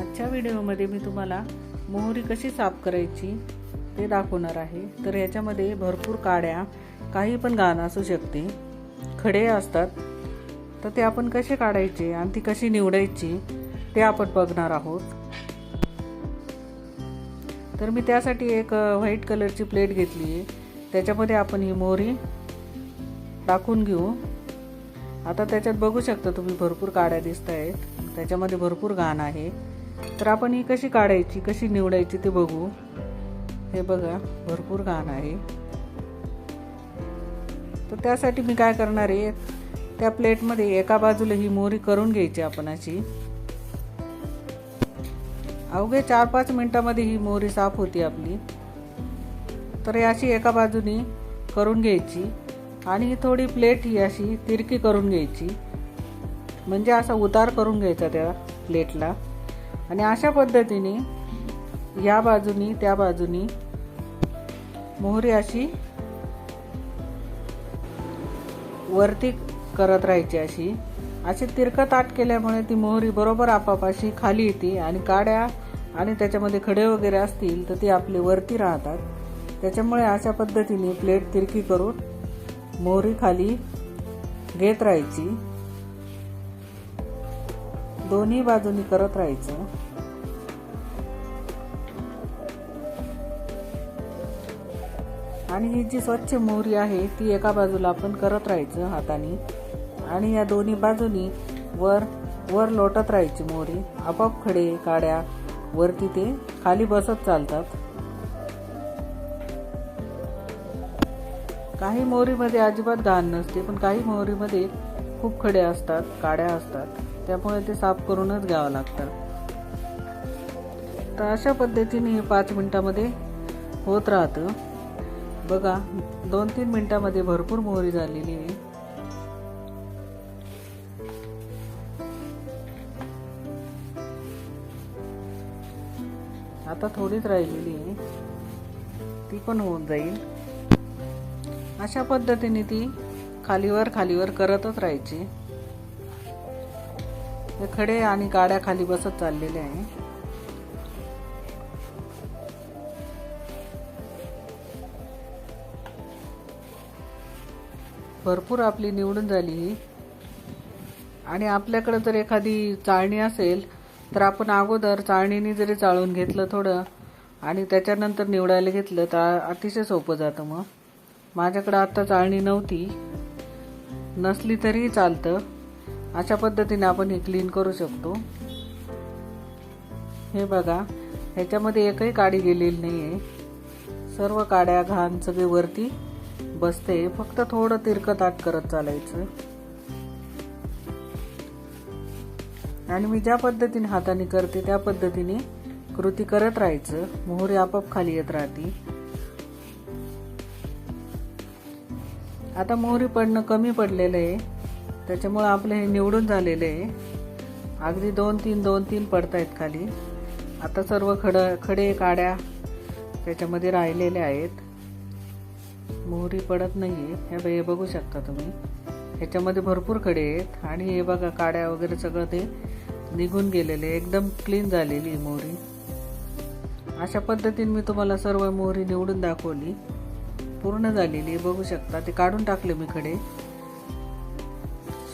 आजच्या व्हिडिओमध्ये मी तुम्हाला मोहरी कशी साफ करायची ते दाखवणार आहे. तर ह्याच्यामध्ये भरपूर काड्या काही पण गाणं असू शकते. खडे असतात. तर ते आपण कसे काढायचे आणि ती कशी निवडायची ते आपण बघणार आहोत. तर मी त्यासाठी एक व्हाईट कलरची प्लेट घेतली आहे. त्याच्यामध्ये आपण ही मोहरी टाकून घेऊ. आता त्याच्यात बघू शकता तुम्ही भरपूर काड्या दिसत आहेत त्याच्यामध्ये भरपूर घाण आहे. तर आपण ही कशी काढायची कशी निवडायची ते बघू. हे बघा भरपूर घाण आहे. तर त्यासाठी मी काय करणार आहे त्या प्लेटमध्ये एका बाजूला ही मोहरी करून घ्यायची आपण अशी. अवघे चार पाच मिनटामध्ये ही मोहरी साफ होती आपली. तर अशी एका बाजूनी करून घ्यायची आणि ही थोडी प्लेट ही अशी तिरकी करून घ्यायची. म्हणजे असा उतार करून घ्यायचा त्या प्लेटला. आणि अशा पद्धतीने या बाजूनी त्या बाजूनी मोहरी अशी वरती करत राहायची अशी. अशी तिरकं ताट केल्यामुळे ती मोहरी बरोबर आपापाशी खाली येते आणि काड्या आणि त्याच्यामध्ये खडे वगैरे असतील तर ती आपली वरती राहतात. त्याच्यामुळे अशा पद्धतीने प्लेट तिरकी करून मोहरी खाली घेत राहायची. दोन्ही बाजूनी करत राहायचं. आणि ही जी स्वच्छ मोहरी आहे ती एका बाजूला आपण करत राहायचं हाताने. आणि या दोन्ही बाजूनी वर वर लोटत राहायची मोहरी. आपाप खडे काड्या वरती ते खाली बसत चालतात. काही मोहरीमध्ये अजिबात घाण नसते पण काही मोहरीमध्ये खूप खडे असतात काड्या असतात. त्यामुळे ते साफ करूनच घ्यावं लागतं. तर अशा पद्धतीने हे पाच मिनटामध्ये होत राहतं. बघा दोन तीन मिनटामध्ये भरपूर मोहरी झालेली आहे. आता थोडीच राहिलेली आहे. ती पण होऊन जाईल. अशा पद्धतीने ती खालीवर खालीवर करतच राहायची. हे खडे आणि गाड्या खाली बसत चाललेले आहे. भरपूर आपली निवडून झाली ही. आणि आपल्याकडे जर एखादी चाळणी असेल तर आपण अगोदर चाळणीने जरी चाळून घेतलं थोडं आणि त्याच्यानंतर निवडायला घेतलं तर अतिशय सोपं जातं मग. माझ्याकडं आत्ता चाळणी नव्हती. नसली तरीही चालतं. अशा पद्धतीने आपण हे क्लीन करू शकतो. हे बघा ह्याच्यामध्ये एकही काडी गेलेली नाही आहे सर्व काड्या घाण सगळी वरती बसते. फक्त थोडं तिरकं ताट करत चालायचं. आणि मी ज्या पद्धतीने हाताने करते त्या पद्धतीने कृती करत राहायचं. मोहरी आपाप खाली येत राहते. आता मोहरी पडणं कमी पडलेलं आहे. त्याच्यामुळं आपलं हे निवडून झालेलं आहे. अगदी दोन तीन दोन तीन पडत आहेत खाली. आता सर्व खड खडे काड्या त्याच्यामध्ये राहिलेले आहेत. मोहरी पडत नाही आहे हे बघू शकता तुम्ही. ह्याच्यामध्ये भरपूर खडे आहेत. आणि हे बघा काड्या वगैरे सगळं ते निघून गेलेले एकदम क्लीन झालेली मोहरी. अशा पद्धतीने मी तुम्हाला सर्व मोहरी निवडून दाखवली. पूर्ण झालेली बघू शकता. ते काढून टाकले मी खडे.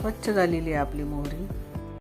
स्वच्छ झालेली आहे आपली मोहरी.